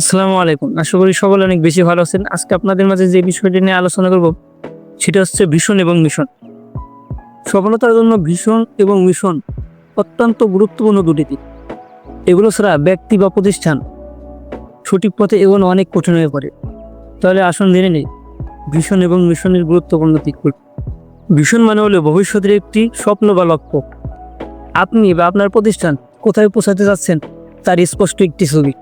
আসসালামু আলাইকুম। আশা করি সকলে অনেক বেশি ভালো আছেন। আজকে আপনাদের মাঝে যে বিষয়টি নিয়ে আলোচনা করব, সেটা হচ্ছে ভীষণ এবং মিশন। সফলতার জন্য ভীষণ এবং মিশন অত্যন্ত গুরুত্বপূর্ণ দুটি দিক। এগুলো ছাড়া ব্যক্তি বা প্রতিষ্ঠান সঠিক পথে এগোনো অনেক কঠিন হয়ে পড়ে। তাহলে আসুন জেনে নেই, ভীষণ এবং মিশনের গুরুত্বপূর্ণ দিকগুলো। ভীষণ মানে হলো ভবিষ্যতের একটি স্বপ্ন বা লক্ষ্য। আপনি বা আপনার প্রতিষ্ঠান কোথায় পৌঁছাতে যাচ্ছেন তার স্পষ্ট একটি ছবি।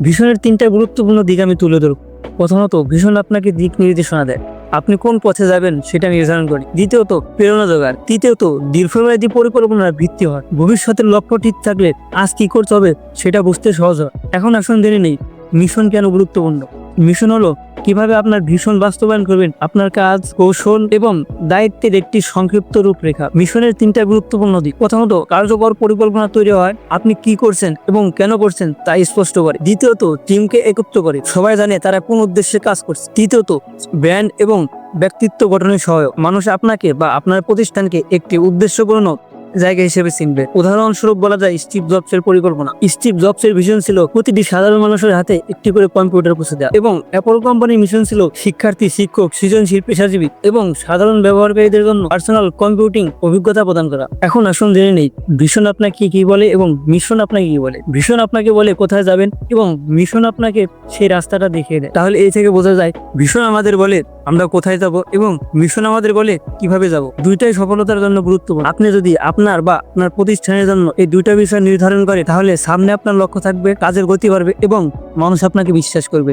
ভীষণের তিনটা গুরুত্বপূর্ণ দিক আমি তুলে ধরব। প্রথমত, ভীষণ আপনাকে দিক নির্দেশনা দেয়। আপনি কোন পথে যাবেন সেটা নির্ধারণ করি। দ্বিতীয়ত, প্রেরণা জোগাড় তৃতীয়ত, দীর্ঘমেয়াদী পরিকল্পনার ভিত্তি হয়। ভবিষ্যতের লক্ষ্য ঠিক থাকলে আজ কি করতে হবে সেটা বুঝতে সহজ হয়। এখন আসুন জেনে নেই, মিশন কেন গুরুত্বপূর্ণ? মিশন হলো কীভাবে আপনার ভীষণ বাস্তবায়ন করবেন আপনার কাজ, কৌশল এবং দায়িত্বের একটি সংক্ষিপ্ত রূপরেখা। মিশনের তিনটা গুরুত্বপূর্ণ দিক। প্রথমত, কার্যকর পরিকল্পনা তৈরি হয়, আপনি কি করছেন এবং কেন করছেন তা স্পষ্ট করে। দ্বিতীয়ত, টিমকে একত্র করে। সবাই জানে তারা কোন উদ্দেশ্যে কাজ করছে। তৃতীয়ত, ব্র্যান্ড এবং ব্যক্তিত্ব গঠনের সহায়ক। মানুষ আপনাকে বা আপনার প্রতিষ্ঠানকে একটি উদ্দেশ্যপূর্ণ জায়গা হিসেবে চিনবে। উদাহরণস্বরূপ বলা যায় স্টিভ জবসের পরিকল্পনা। স্টিভ জবসের ভিশন ছিল প্রতিটি সাধারণ মানুষের হাতে একটি করে কম্পিউটার পৌঁছে দেওয়া এবং অ্যাপল কোম্পানির মিশন ছিল শিক্ষার্থী, শিক্ষক, সৃজনশীল, পেশাজীবী এবং সাধারণ ব্যবহারকারীদের জন্য পার্সোনাল কম্পিউটিং অভিজ্ঞতা প্রদান করা। এখন আসুন জেনে নেই ভিশন আপনাকে কি বলে এবং মিশন আপনাকে কি বলে? ভিশন আপনাকে বলে কোথায় যাবেন এবং মিশন আপনাকে সেই রাস্তাটা দেখিয়ে দেয়। তাহলে এই থেকে বোঝা যায় ভীষণ আমাদের বলে আমরা কোথায় যাব এবং মিশন আমাদের বলে কীভাবে যাব? দুইটাই সফলতার জন্য গুরুত্বপূর্ণ। আপনি যদি আপনার বা আপনার প্রতিষ্ঠানের জন্য এই দুইটা বিষয় নির্ধারণ করে, তাহলে সামনে আপনার লক্ষ্য থাকবে, কাজের গতি বাড়বে এবং মানুষ আপনাকে বিশ্বাস করবে।